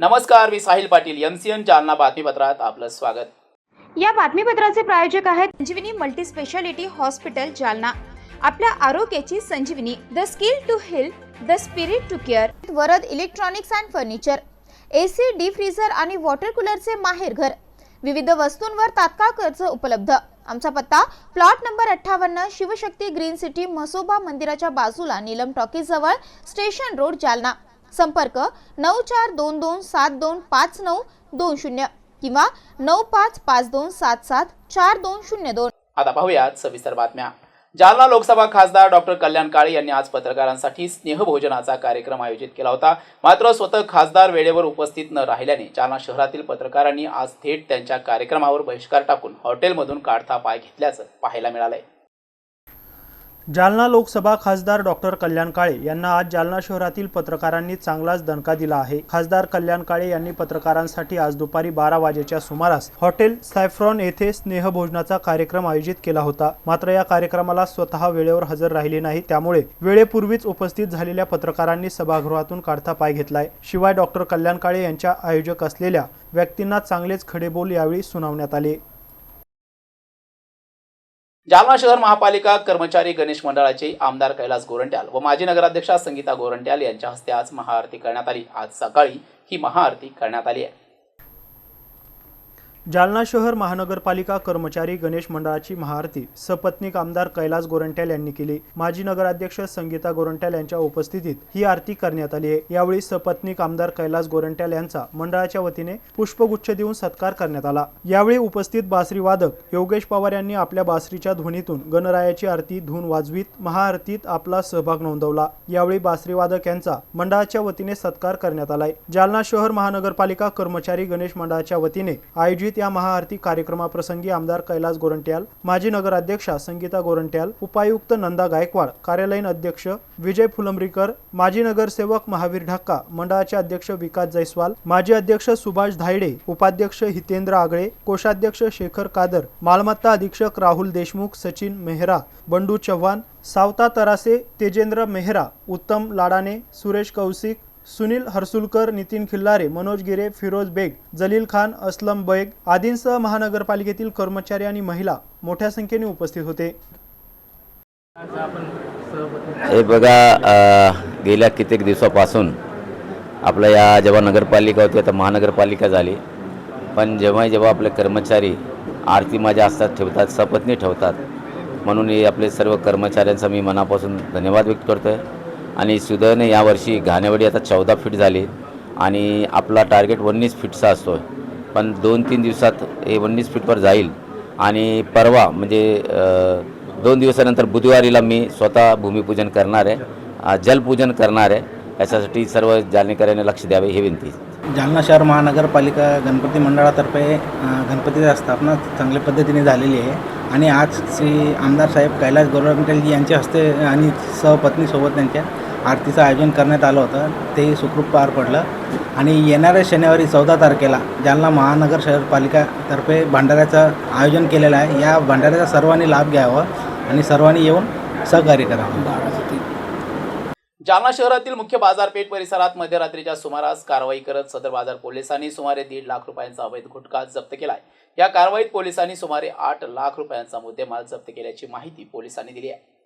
नमस्कार मी साहिल पाटील एमसीएन जालना बातमीपत्रात आपलं स्वागत. या बातमीपत्राचे प्रायोजक आहेत Sanjivani multi speciality hospital Jalna. आपल्या आरोग्याची संजीवनी the skill to health the spirit to care Varad electronics and furniture A C D freezer आणि वॉटर कूलरचे माहेर घर. विविध वस्तूंवर तात्काळ कर्ज उपलब्ध. आमचा पत्ता प्लॉट नंबर अठ्ठावन्न शिवशक्ती ग्रीन सिटी म्हसोबा मंदिराच्या बाजूला नीलम टॉकीजजवळ स्टेशन रोड जालना. संपर्क नऊ चार दोन दोन सात दोन पाच नऊ दोन शून्य किंवा नऊ पाच पाच दोन सात सात चार दोन शून्य दोन. आता पाहूयात सविस्तर बातम्या. जालना लोकसभा खासदार डॉक्टर कल्याण काळे यांनी आज पत्रकारांसाठी स्नेहभोजनाचा कार्यक्रम आयोजित केला होता. मात्र स्वतः खासदार वेळेवर उपस्थित न राहिल्याने जालना शहरातील पत्रकारांनी आज थेट त्यांच्या कार्यक्रमावर बहिष्कार टाकून हॉटेलमधून काढता पाय घेतल्याचं पाहायला मिळालंय. जालना लोकसभा खासदार डॉक्टर कल्याण काळे यांना आज जालना शहरातील पत्रकारांनी चांगलाच दणका दिला आहे. खासदार कल्याण काळे यांनी पत्रकारांसाठी आज दुपारी बारा वाजेच्या सुमारास हॉटेल सायफ्रॉन येथे स्नेहभोजनाचा कार्यक्रम आयोजित केला होता. मात्र या कार्यक्रमाला स्वतः वेळेवर हजर राहिले नाही. त्यामुळे वेळेपूर्वीच उपस्थित झालेल्या पत्रकारांनी सभागृहातून काढता पाय घेतलाय. शिवाय डॉक्टर कल्याण काळे यांच्या आयोजक असलेल्या व्यक्तींना चांगलेच खडेबोल यावेळी सुनावण्यात आले. जालना शहर महापालिका कर्मचारी गणेश मंडळाचे आमदार कैलास गोरंट्याल व माजी नगराध्यक्षा संगीता गोरंट्याल यांच्या हस्ते आज महाआरती करण्यात आली. आज सकाळी ही महाआरती करण्यात आली आहे. जालना शहर महानगरपालिका कर्मचारी गणेश मंडळाची महाआरती सपत्नीक आमदार कैलास गोरंट्याल यांनी केली. माजी नगराध्यक्ष संगीता गोरंट्याल यांच्या उपस्थितीत ही आरती करण्यात आली आहे. यावेळी सपत्नीक आमदार कैलास गोरंट्याल यांचा मंडळाच्या वतीने पुष्पगुच्छ देऊन सत्कार करण्यात आला. यावेळी उपस्थित बासरी वादक योगेश पवार यांनी आपल्या बासरीच्या ध्वनीतून गणरायाची आरती धून वाजवीत महाआरतीत आपला सहभाग नोंदवला. यावेळी बासरी वादक यांचा मंडळाच्या वतीने सत्कार करण्यात आलाय. जालना शहर महानगरपालिका कर्मचारी गणेश मंडळाच्या वतीने आयोजित या महाआरती कार्यक्रमाप्रसंगी आमदार कैलास गोरंट्याल माजी नगराध्यक्षा संगीता गोरंट्याल उपायुक्त नंदा गायकवाड कार्यालयीन अध्यक्ष विजय फुलंब्रीकर माजी नगरसेवक महावीर ढाका मंडळाचे अध्यक्ष विकास जयस्वाल माजी अध्यक्ष सुभाष धायडे उपाध्यक्ष हितेंद्र आगळे कोषाध्यक्ष शेखर कादर मालमत्ता अधीक्षक राहुल देशमुख सचिन मेहरा बंडू चव्हाण सावता तरासे तेजेंद्र मेहरा उत्तम लाडाने सुरेश कौशिक सुनील हर्सुलकर नितीन खिल्लारे मनोज गिरे फिरोज बेग जलील खान असलम बेग आदींसह महानगरपालिकेतील कर्मचारी आणि महिला मोठ्या संख्येने उपस्थित होते. हे बघा गेल्या कित्येक दिवसापासून आपल्या या जेव्हा नगरपालिका होती आता महानगरपालिका झाली. पण जेव्हा जेव्हा आपले कर्मचारी आरती माझ्या असतात ठेवतात सपत्नी ठेवतात म्हणून हे आपले सर्व कर्मचाऱ्यांचा मी मनापासून धन्यवाद व्यक्त करतो आहे आणि सुदैवाने यावर्षी घाणेवाडी आता चौदा फीट झाली आणि आपला टार्गेट वन्नीस फीटचा असतो पण दोन तीन दिवसात हे वन्नीस फीटवर जाईल. आणि परवा म्हणजे दोन दिवसानंतर बुधवारीला मी स्वतः भूमिपूजन करणार आहे जलपूजन करणार आहे. याच्यासाठी सर्व जालनेकरांनी लक्ष द्यावे ही विनंती. जालना शहर महानगरपालिका गणपती मंडळातर्फे गणपतीची स्थापना चांगल्या पद्धतीने झालेली आहे. आणि आज श्री आमदार साहेब कैलास गोरंटेलजी यांच्या हस्ते आणि सहपत्नीसोबत त्यांच्या आरतीचं आयोजन करण्यात आलं होतं. ते सुखरूप पार पडलं. आणि येणाऱ्या शनिवारी चौदा तारखेला जालना महानगर शहरपालिकातर्फे भंडाऱ्याचं आयोजन केलेलं आहे. या भंडाऱ्याचा सर्वांनी लाभ घ्यावा आणि सर्वांनी येऊन सहकार्य करावं. जालना शहरातील मुख्य बाजारपेठ परिसरात मध्यरात्रीच्या सुमारास कारवाई करत सदर बाजार पोलिसांनी सुमारे दीड लाख रुपयांचा अवैध गुटखा जप्त केलाय. या कारवाईत पोलिसांनी सुमारे आठ लाख रुपयांचा मुद्देमाल जप्त केल्याची माहिती पोलिसांनी दिली आहे.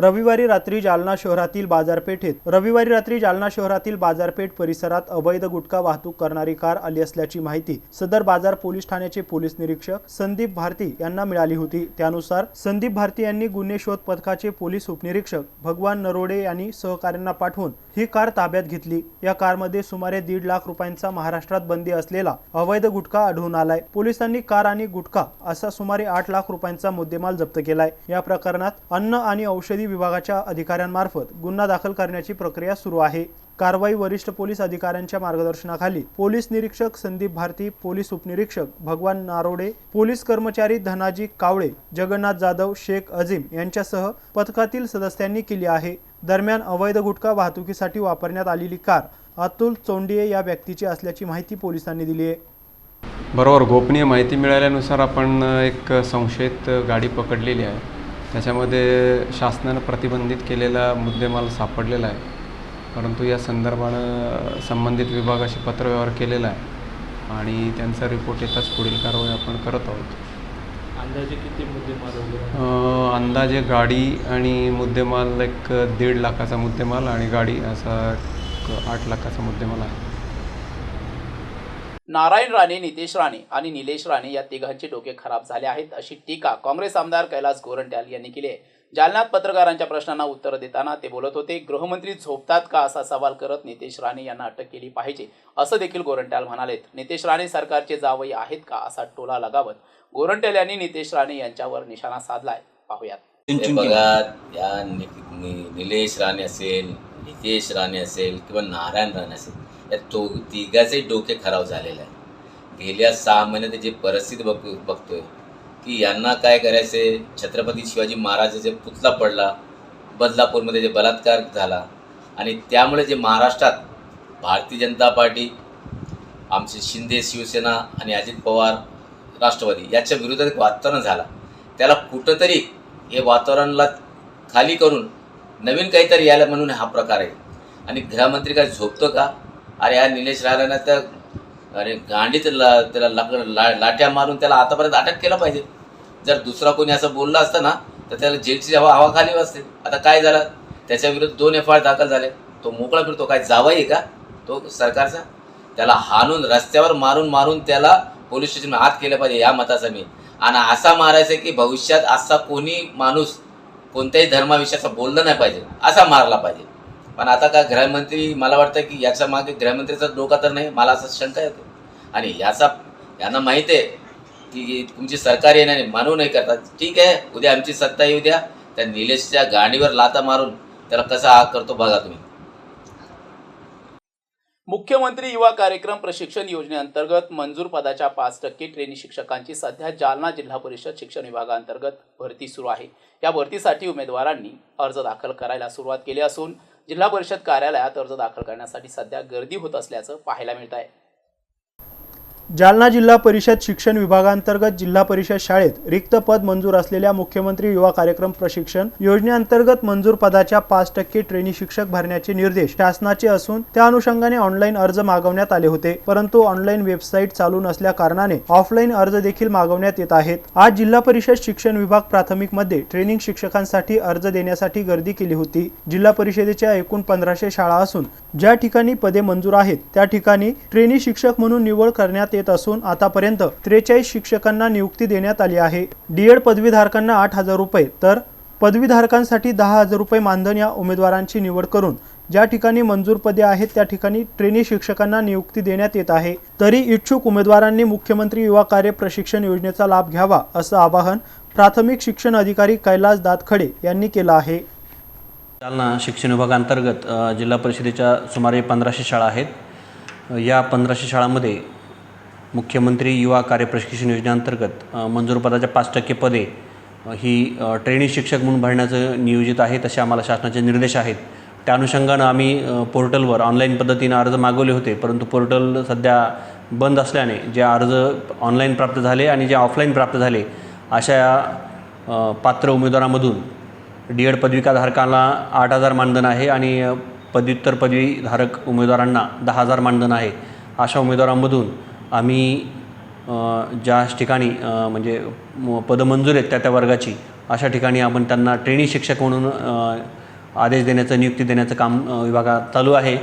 रविवारी रात्री जालना शहरातील बाजारपेठेत रविवारी रात्री जालना शहरातील बाजारपेठ परिसरात अवैध गुटखा वाहतूक करणारी कार आली असल्याची माहिती सदर बाजार पोलीस ठाण्याचे पोलीस निरीक्षक संदीप भारती यांना मिळाली होती. त्यानुसार संदीप भारती यांनी गुन्हे शोध पथकाचे पोलीस उपनिरीक्षक भगवान नरोडे यांनी सहकार्यांना पाठवून ही कार ताब्यात घेतली. या कारमध्ये सुमारे दीड लाख रुपयांचा महाराष्ट्रात बंदी असलेला अवैध गुटखा आढळून आलाय. पोलिसांनी कार आणि गुटखा असा सुमारे आठ लाख रुपयांचा मुद्देमाल जप्त केलाय. या प्रकरणात अन्न आणि औषधी विभागाच्या अधिकाऱ्यांमार्फत गुन्हा दाखल करण्याची प्रक्रिया सुरू आहे. कारवाई वरिष्ठ पोलीस अधिकाऱ्यांच्या मार्गदर्शनाखाली पोलीस निरीक्षक संदीप भारती पोलीस उपनिरीक्षक भगवान नारोडे पोलीस कर्मचारी धनाजी कावळे जगन्नाथ जाधव शेख अजीम यांच्यासह पथकातील सदस्यांनी केली आहे. दरम्यान अवैध गुटखा वाहतुकीसाठी वापरण्यात आलेली कार अतुल चोंडिये या व्यक्तीची असल्याची माहिती पोलिसांनी दिली आहे. बरोबर गोपनीय माहिती मिळाल्यानुसार आपण एक संशयित गाडी पकडलेली आहे. त्याच्यामध्ये शासनानं प्रतिबंधित केलेला मुद्देमाल सापडलेला आहे. परंतु या संदर्भानं संबंधित विभागाशी पत्रव्यवहार केलेला आहे आणि त्यांचा रिपोर्ट येताच पुढील कारवाई आपण करत आहोत. अंदाजे किती मुद्देमाल अंदाजे गाडी आणि मुद्देमाल एक दीड लाखाचा मुद्देमाल आणि गाडी असा आठ लाखाचा मुद्देमाल आहे. नारायण राणे नितेश राणे आणि निलेश राणे या तिघांचे डोके खराब झाले आहेत अशी टीका काँग्रेस आमदार कैलास गोरंट्याल यांनी केली आहे. जालन्यात पत्रकारांच्या प्रश्नांना उत्तर देताना ते बोलत होते गृहमंत्री झोपतात का असा सवाल करत नितेश राणे यांना अटक केली पाहिजे? असं देखील गोरंट्याल म्हणालेत. नितेश राणे सरकारचे जावई आहेत का असा टोला लगावत गोरंट्याल यांनी नितेश राणे यांच्यावर निशाणा साधलाय. पाहूयात. बघा निलेश राणे असेल नितेश राणे असेल किंवा नारायण राणे असेल या तो तिघाचे डोके खराब झालेले आहे गेल्या सहा महिन्यात जी परिस्थिती बघ बघतोय की यांना काय करायचे? छत्रपती शिवाजी महाराजाचे पुतळा पडला बदलापूरमध्ये जे बलात्कार झाला आणि त्यामुळे जे महाराष्ट्रात भारतीय जनता पार्टी आमचे शिंदे शिवसेना आणि अजित पवार राष्ट्रवादी याच्या विरोधात एक वातावरण झाला. त्याला कुठंतरी हे वातावरणाला खाली करून नवीन काहीतरी यायला म्हणून हा प्रकार आहे. आणि गृहमंत्री काय झोपतो का? अरे या निलेश राणांना तर अरे गांडीत ला त्याला लाक ला लाट्या मारून त्याला आतापर्यंत अटक केलं पाहिजे. जर दुसरा कोणी असं बोललं असतं ना तर त्याला जेलची हवा हवा खाली असते आता काय झालं? त्याच्या विरुद्ध दोन एफ आय दाखल झाले. तो मोकळा फिरतो. काय जावाई आहे का? तो सरकारचा. त्याला हाणून रस्त्यावर मारून मारून त्याला पोलीस स्टेशन आत केलं पाहिजे या मताचा मी आणि असा मारायचा की भविष्यात असा कोणी माणूस कोणत्याही धर्माविषयाचा बोललं नाही पाहिजे. असा मारला पाहिजे. पण आता का गृहमंत्री मला वाटतं की याच्या मागे गृहमंत्रीचा डोका तर नाही मला असं शंका येतो. आणि याचा यांना माहीत आहे की तुमची सरकार येणार नाही मानू नाही करतात ठीक आहे उद्या आमची सत्ता येऊ द्या. त्या निलेशच्या गाडीवर लाता मारून त्याला कसा आग करतो बघा तुम्ही. मुख्यमंत्री युवा कार्यक्रम प्रशिक्षण योजनेअंतर्गत मंजूर पदाच्या पाच टक्के ट्रेनी शिक्षकांची सध्या जालना जिल्हा परिषद शिक्षण विभागाअंतर्गत भरती सुरू आहे. या भरतीसाठी उमेदवारांनी अर्ज दाखल करायला सुरुवात केली असून जिल्हा परिषद कार्यालयात अर्ज दाखल करण्यासाठी सध्या गर्दी होत असल्याचं पाहायला मिळत आहे जालना जिल्हा परिषद शिक्षण विभागांतर्गत जिल्हा परिषद शाळेत रिक्त पद मंजूर असलेल्या मुख्यमंत्री युवा कार्यक्रम प्रशिक्षण योजनेअंतर्गत मंजूर पदाच्या पाच टक्के ट्रेनी शिक्षक भरण्याचे निर्देश शासनाचे असून त्या अनुषंगाने ऑनलाईन अर्ज मागवण्यात आले होते. परंतु ऑनलाईन वेबसाईट चालू नसल्या कारणाने ऑफलाईन अर्ज देखील मागवण्यात येत आहेत. आज जिल्हा परिषद शिक्षण विभाग प्राथमिकमध्ये ट्रेनिंग शिक्षकांसाठी अर्ज देण्यासाठी गर्दी केली होती. जिल्हा परिषदेच्या एकूण पंधराशे शाळा असून ज्या ठिकाणी पदे मंजूर आहेत त्या ठिकाणी ट्रेनी शिक्षक म्हणून निवड करण्यात येत असून आतापर्यंत त्रेचाळीस शिक्षकांना नियुक्ती देण्यात आली आहे. डीएड पदवीधारकांना आठ हजार रुपये तर पदवीधारकांसाठी दहा हजार रुपये मानधन या उमेदवारांची निवड करून ज्या ठिकाणी मंजूर पदे आहेत त्या ठिकाणी ट्रेनी शिक्षकांना नियुक्ती देण्यात येत आहे. तरी इच्छुक उमेदवारांनी मुख्यमंत्री युवा कार्य प्रशिक्षण योजनेचा लाभ घ्यावा असं आवाहन प्राथमिक शिक्षण अधिकारी कैलास दातखडे यांनी केलं आहे. जालना शिक्षण विभागांतर्गत जिल्हा परिषदेच्या सुमारे पंधराशे शाळा आहेत. या पंधराशे शाळांमध्ये मुख्यमंत्री युवा कार्य प्रशिक्षण योजनेअंतर्गत मंजूर पदाच्या पाच टक्के पदे ही ट्रेनिंग शिक्षक म्हणून भरण्याचं नियोजित आहे तसे आम्हाला शासनाचे निर्देश आहेत. त्या अनुषंगानं आम्ही पोर्टलवर ऑनलाईन पद्धतीनं अर्ज मागवले होते परंतु पोर्टल सध्या बंद असल्याने जे अर्ज ऑनलाईन प्राप्त झाले आणि जे ऑफलाईन प्राप्त झाले अशा पात्र उमेदवारामधून डी एड पदविकाधारकाला आठ हजार मानधन आहे आणि पदव्युत्तर पदवीधारक उमेदवारांना दहा हजार मानधन आहे. अशा उमेदवारांमधून आम्ही ज्या ठिकाणी म्हणजे पदमंजूर आहेत त्या त्या वर्गाची अशा ठिकाणी आपण त्यांना ट्रेनी शिक्षक म्हणून आदेश देण्याचं नियुक्ती देण्याचं काम विभागात चालू आहे.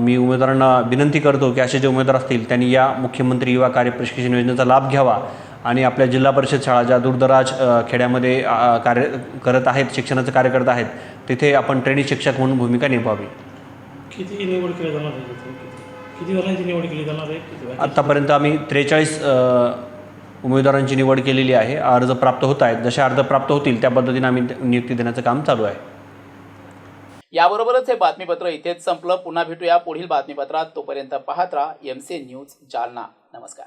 मी उमेदवारांना विनंती करतो की असे जे उमेदवार असतील त्यांनी या मुख्यमंत्री युवा कार्य प्रशिक्षण योजनेचा लाभ घ्यावा आणि आपल्या जिल्हा परिषद शाळा ज्या दूरदराज खेड्यामध्ये कार्य करत आहेत शिक्षणाचं कार्य करत आहेत तिथे आपण ट्रेनी शिक्षक म्हणून भूमिका निभावी. किती निवड केली जाणार किती जणांची निवड केली जाणार आहे किती? आत्तापर्यंत आम्ही त्रेचाळीस उमेदवारांची निवड केलेली आहे. अर्ज प्राप्त होत आहेत. जसे अर्ज प्राप्त होतील त्या पद्धतीने आम्ही नियुक्ती देण्याचं काम चालू आहे. याबरोबरच हे बातमीपत्र इथेच संपलं. पुन्हा भेटूया पुढील बातमीपत्रात. तोपर्यंत पाहत राहा एम सी न्यूज जालना. नमस्कार.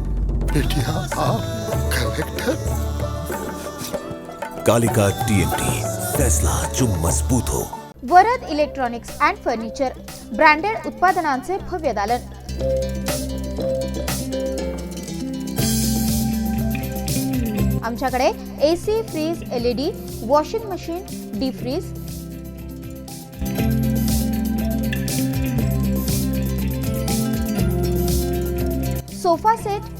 बेटिया आप कलेक्टर कालिका टीएमटी फैसला जो मजबूत हो। Varad electronics and furniture branded उत्पादनांचे भव्य दालन। आमच्याकडे A C fridge L E D washing machine D fridge sofa set